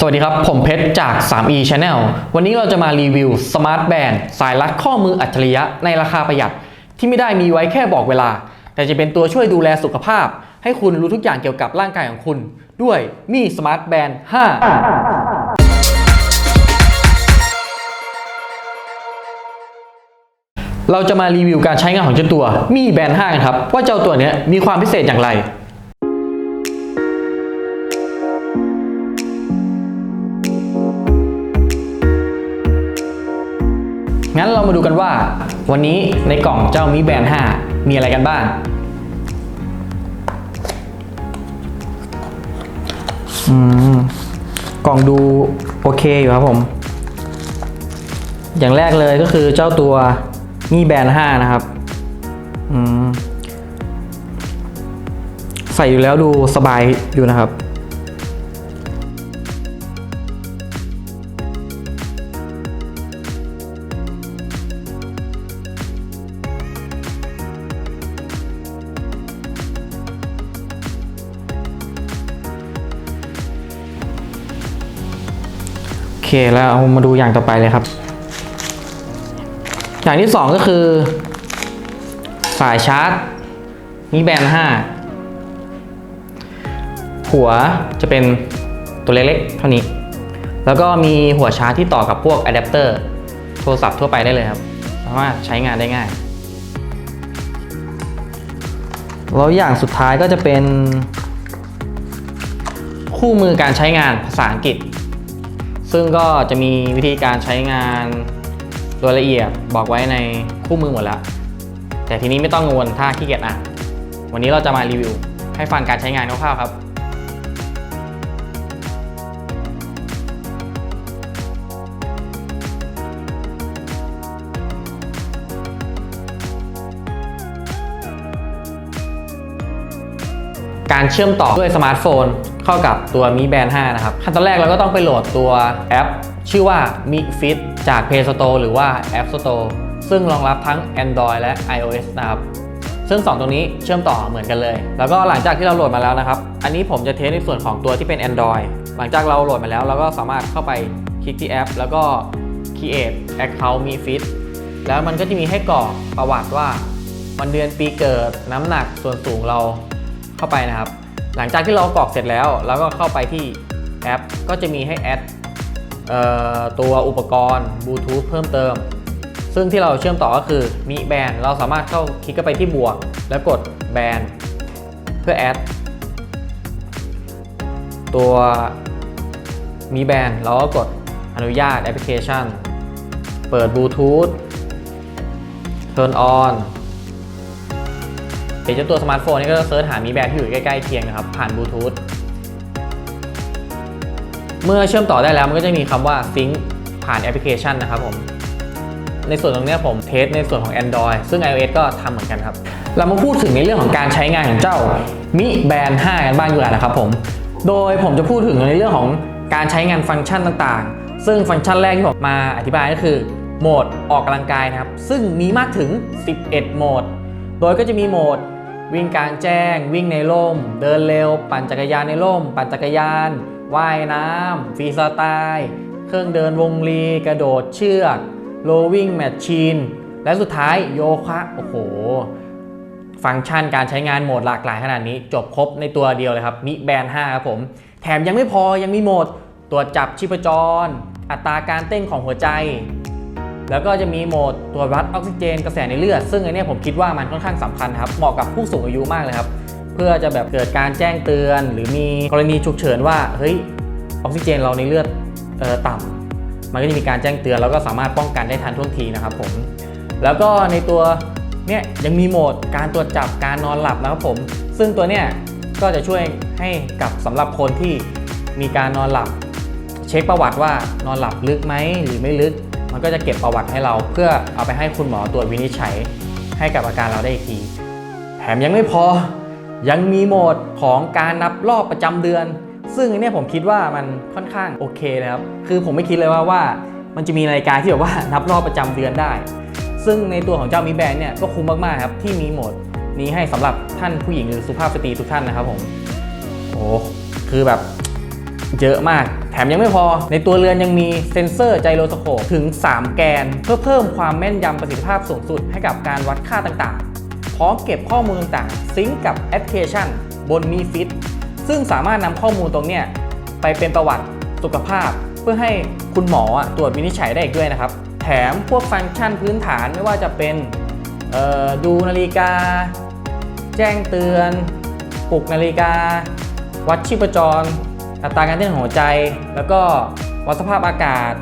สวัสดีครับ ผมเพชรจาก 3e Channel วันนี้เราจะมารีวิว Smart Band สายรัดข้อมืออัจฉริยะในราคาประหยัด ที่ไม่ได้มีไว้แค่บอกเวลา แต่จะเป็นตัวช่วยดูแลสุขภาพ ให้คุณรู้ทุกอย่างเกี่ยวกับร่างกายของคุณ ด้วยมี Smart Band 5เราจะมารีวิวการใช้งานของเจ้าตัวมีแบนด์ 5 กันครับ ว่าเจ้าตัวนี้มีความพิเศษอย่างไร งั้นเรามาดูกันว่า วันนี้ในกล่องเจ้ามีแบน5 มีอะไรกันบ้าง อืม กล่องดูโอเคอยู่ครับผม อย่างแรกเลยก็คือเจ้าตัวมีแบน5นะครับ อืม ใส่อยู่แล้วดูสบายอยู่นะครับ เคแล้วเอามาดูอย่างต่อไปเลยครับ อย่างที่สองก็คือ สายชาร์จมีแบน5หัวจะเป็นตัวเล็กๆเท่านี้ แล้วก็มีหัวชาร์จที่ต่อกับพวกอะแดปเตอร์โทรศัพท์ทั่วไปได้เลยครับสามารถใช้งานได้ง่ายแล้วอย่างสุดท้ายก็จะเป็น คู่มือการใช้งานภาษาอังกฤษ ซึ่งก็จะมีวิธีการใช้งานโดยละเอียดบอกไว้ในคู่มือหมดแล้ว แต่ทีนี้ไม่ต้องกังวลถ้าขี้เกียจอะ วันนี้เราจะมารีวิว ให้ฟังการใช้งานคร่าวๆครับ การเชื่อมต่อด้วยสมาร์ทโฟน เข้ากับตัว Mi Band 5นะครับขั้นตอนแรกเราก็ต้องไปโหลดตัวแอป ชื่อว่า Mi Fit จาก Play Store หรือว่า App Store ซึ่งรองรับทั้ง Android และ iOS นะครับซึ่ง 2ตรงนี้เชื่อมต่อเหมือนกันเลย แล้วก็หลังจากที่เราโหลดมาแล้วนะครับ อันนี้ผมจะเทสในส่วนของตัวที่เป็น Android หลังจากเราโหลดมาแล้ว เราก็สามารถเข้าไปคลิกที่แอป แล้วก็ create account Mi Fit แล้วมันก็จะมีให้กรอกประวัติว่า วันเดือนปีเกิดน้ำหนักส่วนสูงเรา เข้าไปนะครับ หลังจากที่เรากรอกเสร็จแล้วเราก็เข้าไปที่แอป ก็จะมีให้แอดตัวอุปกรณ์บลูทูธเพิ่มเติม ซึ่งที่เราเชื่อมต่อก็คือมีแบนเราสามารถเข้าคลิกเข้าไปที่บวก แล้วกดแบนเพื่อแอดตัวมีแบนเราก็กดอนุญาตแอปพลิเคชัน เปิดบลูทูธ turn on ดี๋ยวเจ้าตัวสมาร์ทโฟนนี่ก็เซิร์ชหามีแบนที่อยู่ใกล้ๆเคียงนะครับ ผ่านบลูทูธเมื่อเชื่อมต่อได้แล้วมันก็จะมีคำว่า sync ผ่านแอปพลิเคชันนะครับผมในส่วนตรงนี้ผมเทสในส่วนของ Android ซึ่ง iOS ก็ทำเหมือนกันครับ เรามาพูดถึงในเรื่องของการใช้งานของเจ้า Mi Band 5กันบ้างดีกว่านะครับผม โดยผมจะพูดถึงในเรื่องของการใช้งานฟังก์ชันต่างๆ ซึ่งฟังก์ชันแรกที่ผมมาอธิบายก็คือ โหมดออกกำลังกายนะครับ ซึ่งมีมากถึง 11 โหมด โดยก็จะมีโหมด วิ่งกลางแจ้ง วิ่งในร่ม เดินเร็ว ปั่นจักรยานในร่ม ปั่นจักรยาน ว่ายน้ำฟรีสไตล์เครื่องเดินวงลีกระโดดเชือกโรวิ่งแมชชีนและสุดท้ายโยคะโอ้โห ฟังก์ชันการใช้งานโหมดหลากหลายขนาดนี้ จบครบในตัวเดียวเลยครับมิแบน5ครับผม แถมยังไม่พอยังมีโหมดตรวจจับชีพจร อัตราการเต้นของหัวใจ แล้วก็จะมีโหมดตรวจวัดออกซิเจนกระแสในเลือด ซึ่งอันเนี้ยผมคิดว่ามันค่อนข้างสำคัญครับ เหมาะกับผู้สูงอายุมากเลยครับ เพื่อจะแบบเกิดการแจ้งเตือน หรือมีกรณีฉุกเฉินว่า เฮ้ย ออกซิเจนเราในเลือดออต่ำมันก็จะมีการแจ้งเตือนแล้วก็สามารถป้องกันได้ทันท่วงทีนะครับผม แล้วก็ในตัวเนี่ยยังมีโหมดการตรวจจับการนอนหลับนะครับผม ซึ่งตัวเนี้ยก็จะช่วยให้กับสำหรับคนที่มีการนอนหลับ เช็คประวัติว่านอนหลับลึกไหมหรือไม่ลึก มันก็จะเก็บประวัติให้เรา เพื่อเอาไปให้คุณหมอตรวจวินิจฉัยให้กับอาการเราได้อีกที แถมยังไม่พอยังมีโหมดของการนับรอบประจำเดือน ซึ่งอันเนี้ยผมคิดว่ามันค่อนข้างโอเคนะครับ คือผมไม่คิดเลยว่าว่ามันจะมีนาฬิกาที่แบบว่านับรอบประจำเดือนได้ ซึ่งในตัวของเจ้ามีแบนเนี่ยก็คุ้มมากๆครับที่มีโหมดนี้ให้สำหรับท่านผู้หญิงหรือสุภาพสตรีทุกท่านนะครับผม โอ้ คือแบบเยอะมาก ถถมยังไม่พอ ในตัวเรือนยังมีเซ็นเซอร์ไจโรสโคปถึง 3 แกน เพื่อเพิ่มความแม่นยำประสิทธิภาพสูงสุดให้กับการวัดค่าต่างๆ พร้อมเก็บข้อมูลต่างๆ ซิงก์กับแอปพลิเคชัน บนมีฟิตซึ่งสามารถนำข้อมูลตรงเนี้ยไปเป็นประวัติสุขภาพ เพื่อให้คุณหมอตรวจวินิจฉัยได้อีกด้วยนะครับ แถมพวกฟังก์ชันพื้นฐานไม่ว่าจะเป็นดูนาฬิกา แจ้งเตือนปลุกนาฬิกา วัดชีพจร อัตราการเต้นของหัวใจ แล้วก็วัดสภาพอากาศ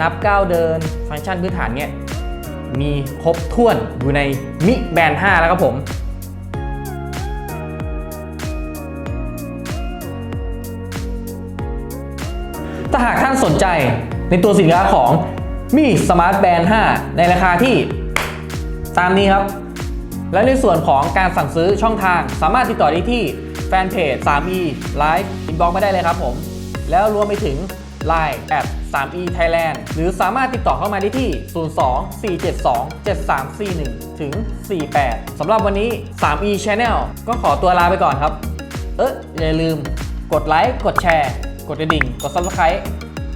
นับก้าวเดิน ฟังก์ชันพื้นฐานเนี่ยมีครบถ้วนอยู่ในมิแบน5แล้วครับผมถ้าหากท่านสนใจในตัวสินค้าของมีสมาร์ทแบน5ในราคาที่ตามนี้ครับ และในส่วนของการสั่งซื้อช่องทางสามารถติดต่อได้ที่ แฟนเพจ 3e Live Inbox มาได้เลยครับผม แล้วรวมไปถึง Line แอด 3e Thailand หรือสามารถติดต่อเข้ามาได้ที่ 02 472 7341 ถึง 48 สำหรับวันนี้ 3e Channel ก็ขอตัวลาไปก่อนครับ เอ๊ะอย่าลืมกดไลค์ กดแชร์ กดกระดิ่ง กด Subscribe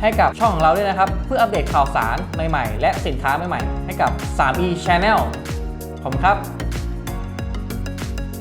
ให้กับช่องของเราด้วยนะครับ เพื่ออัปเดตข่าวสารใหม่ ๆ และสินค้าใหม่ ๆ ให้กับ 3e Channel ขอบคุณครับ